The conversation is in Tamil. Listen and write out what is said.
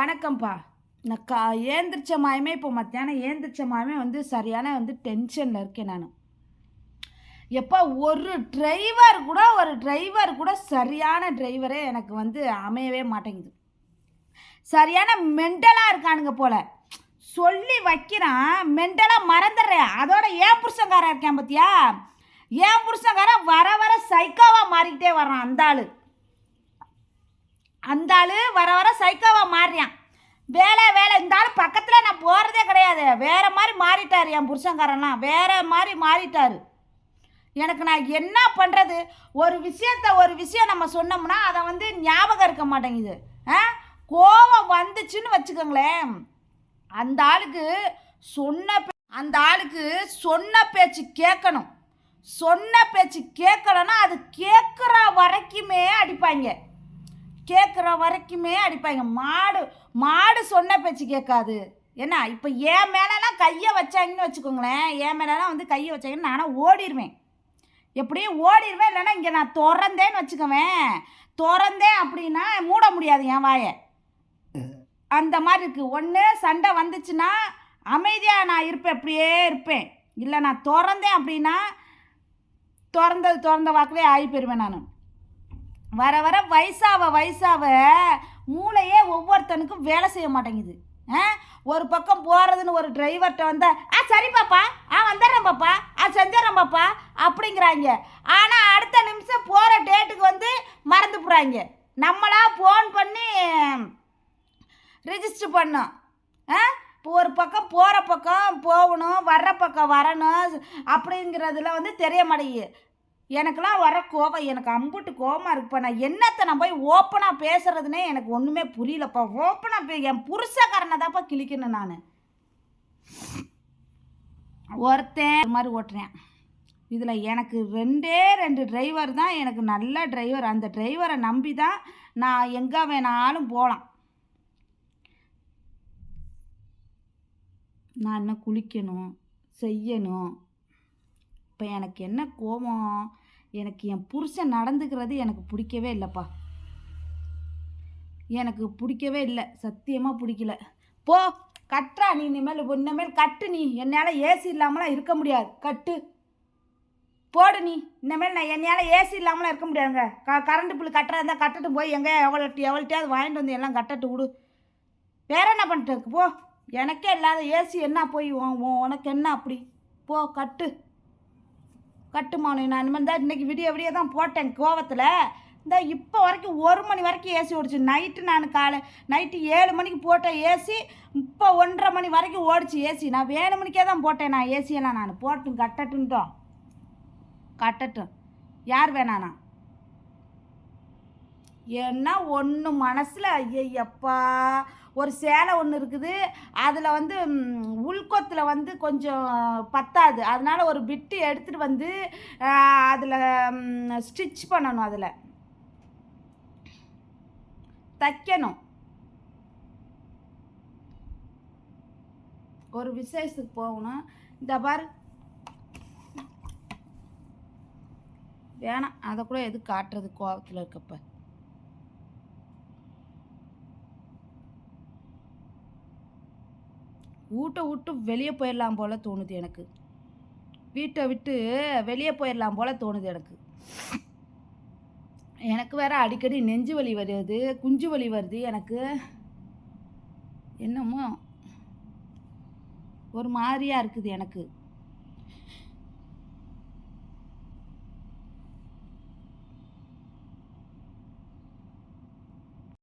வணக்கம்ப்பா. நான் கா ஏந்திரிச்ச மாயமே இப்போ மத்தியானம் ஏந்திரிச்ச மாயமே வந்து சரியான வந்து டென்ஷனில் இருக்கேன் நான். எப்போ ஒரு டிரைவர் கூட ஒரு டிரைவர் கூட சரியான டிரைவரே எனக்கு வந்து அமையவே மாட்டேங்குது. சரியான மெண்டலாக இருக்கானுங்க போல. சொல்லி வைக்கிறான் மெண்டலாக மறந்துடுறேன். அதோட ஏன் புருஷங்காரன் இருக்கேன் பார்த்தியா ஏன் புருஷங்காரன் வர வர சைக்காவாக மாறிக்கிட்டே வர்றான் அந்த ஆள். அந்த ஆள் வர வர சைக்கோவாக மாறியான் வேலை வேலை. இந்த ஆள் பக்கத்தில் நான் போகிறதே கிடையாது. வேற மாதிரி மாறிட்டார் என் புருஷங்காரன்லாம் வேறு மாதிரி மாறிட்டார். எனக்கு நான் என்ன பண்ணுறது ஒரு விஷயத்த ஒரு விஷயம் நம்ம சொன்னோம்னா அதை வந்து ஞாபகம் இருக்க மாட்டேங்குது. ஆ? கோவம் வந்துச்சுன்னு வச்சுக்கோங்களேன். அந்த ஆளுக்கு சொன்ன பே- அந்த ஆளுக்கு சொன்ன பேச்சு கேட்கணும். சொன்ன பேச்சு கேட்கலன்னா அது கேட்குற வரைக்குமே அடிப்பாங்க. கேட்குற வரைக்குமே அடிப்பாங்க. மாடு மாடு சொன்ன பேச்சு கேட்காது. என்ன இப்போ என் மேலெலாம் கையை வச்சாங்கன்னு வச்சுக்கோங்களேன். என் மேலெலாம் வந்து கையை வச்சாங்கன்னு நானும் ஓடிடுவேன் எப்படியும் ஓடிடுவேன் இல்லைன்னா இங்கே நான் திறந்தேன்னு வச்சுக்கோவேன். திறந்தேன் அப்படின்னா மூட முடியாது என் வாயை. அந்த மாதிரி இருக்குது ஒன்று சண்டை வந்துச்சுன்னா அமைதியாக நான் இருப்பேன் அப்படியே இருப்பேன். இல்லை நான் திறந்தேன் அப்படின்னா திறந்தது திறந்த வாக்கிலே ஆகி போயிடுவேன் நான். வர வர வயசாவ வயசாவ மூளையே ஒவ்வொருத்தனுக்கும் வேலை செய்ய மாட்டேங்குது. ஆ? ஒரு பக்கம் போகிறதுன்னு ஒரு டிரைவர்கிட்ட வந்தால் ஆ சரி பாப்பா ஆ வந்துடுறேன் பாப்பா ஆ செஞ்சிடறேன் பாப்பா அப்படிங்கிறாங்க. ஆனால் அடுத்த நிமிஷம் போகிற டேட்டுக்கு வந்து மறந்து போகிறாங்க நம்மளா ஃபோன் பண்ணி ரிஜிஸ்டர் பண்ணோம். ஆ? இப்போ ஒரு பக்கம் போகிற பக்கம் போகணும் வர்ற பக்கம் வரணும் அப்படிங்கிறதுல வந்து தெரிய மாட்டேங்குது. எனக்கெல்லாம் வர கோபம் எனக்கு அம்புட்டு கோபமாக இருக்குப்பா நான் என்னத்தை நான் போய் ஓப்பனாக பேசுறதுனே எனக்கு ஒன்றுமே புரியலப்பா. ஓப்பனாக பே என் புருஷக்காரனை தான்ப்பா கிழிக்கணும் நான். ஒருத்தன் இது மாதிரி ஓட்டுறேன். இதில் எனக்கு ரெண்டே ரெண்டு டிரைவர் தான் எனக்கு நல்ல டிரைவர் அந்த டிரைவரை நம்பி தான் நான் எங்கே வேணாலும் போகலாம் நான் என்ன குளிக்கணும் செய்யணும்? இப்போ எனக்கு என்ன கோபம் எனக்கு என் புருஷன் நடந்துக்கிறது எனக்கு பிடிக்கவே இல்லைப்பா. எனக்கு பிடிக்கவே இல்லை. சத்தியமாக பிடிக்கல. போ கட்டுறா நீ இனிமேல் இனிமேல் கட்டு நீ. என்னால் ஏசி இல்லாமலாம் இருக்க முடியாது. கட்டு. போடு நீ. இனிமேல் நான் என்னால் ஏசி இல்லாமலாம் இருக்க முடியாதுங்க. க கரண்ட் பில் கட்டுறதா இருந்தால் கட்டட்டும். போய் எங்கே எவ்வளோ எவ்வளோட்டையாவது வாங்கிட்டு வந்து எல்லாம் கட்டட்டு விடு. வேற என்ன பண்ணிட்டு இருக்கு? போ. எனக்கே இல்லாத ஏசி என்ன போய் உனக்கு என்ன அப்படி? போ கட்டு. கட்டுமானு நான் இனிமேல் தான் இன்றைக்கி விடிய விடிய தான் போட்டேன் கோவத்தில். இந்த இப்போ வரைக்கும் ஒரு மணி வரைக்கும் ஏசி ஓடிச்சு. நைட்டு நான் காலை நைட்டு ஏழு மணிக்கு போட்ட ஏசி இப்போ ஒன்றரை மணி வரைக்கும் ஓடிச்சு ஏசி நான் ஏழு மணிக்கே தான் போட்டேன் நான் ஏசியெல்லாம் நான். போட்டும் கட்டட்டுன்ட்டோம் கட்டட்டும். யார் வேணாண்ணா ஏன்னா ஒன்று மனசில் ஐயப்பா ஒரு சேலை ஒன்று இருக்குது. அதில் வந்து உள்கொத்தில் வந்து கொஞ்சம் பத்தாது. அதனால் ஒரு பிட்டு எடுத்துகிட்டு வந்து அதில் ஸ்டிச் பண்ணணும் அதில். தைக்கணும். ஒரு விசேஷத்துக்கு போகணும். இந்த பார். வேணாம். அதை கூட எது காட்டுறது கோவத்தில் இருக்கப்போ? வீட்டை விட்டு வெளியே போயிடலாம் போல் தோணுது எனக்கு. வீட்டை விட்டு வெளியே போயிடலாம் போல் தோணுது எனக்கு. எனக்கு வேற அடிக்கடி நெஞ்சு வலி வருது குஞ்சு வலி வருது எனக்கு. என்னமோ? ஒரு மாதிரியாக இருக்குது எனக்கு.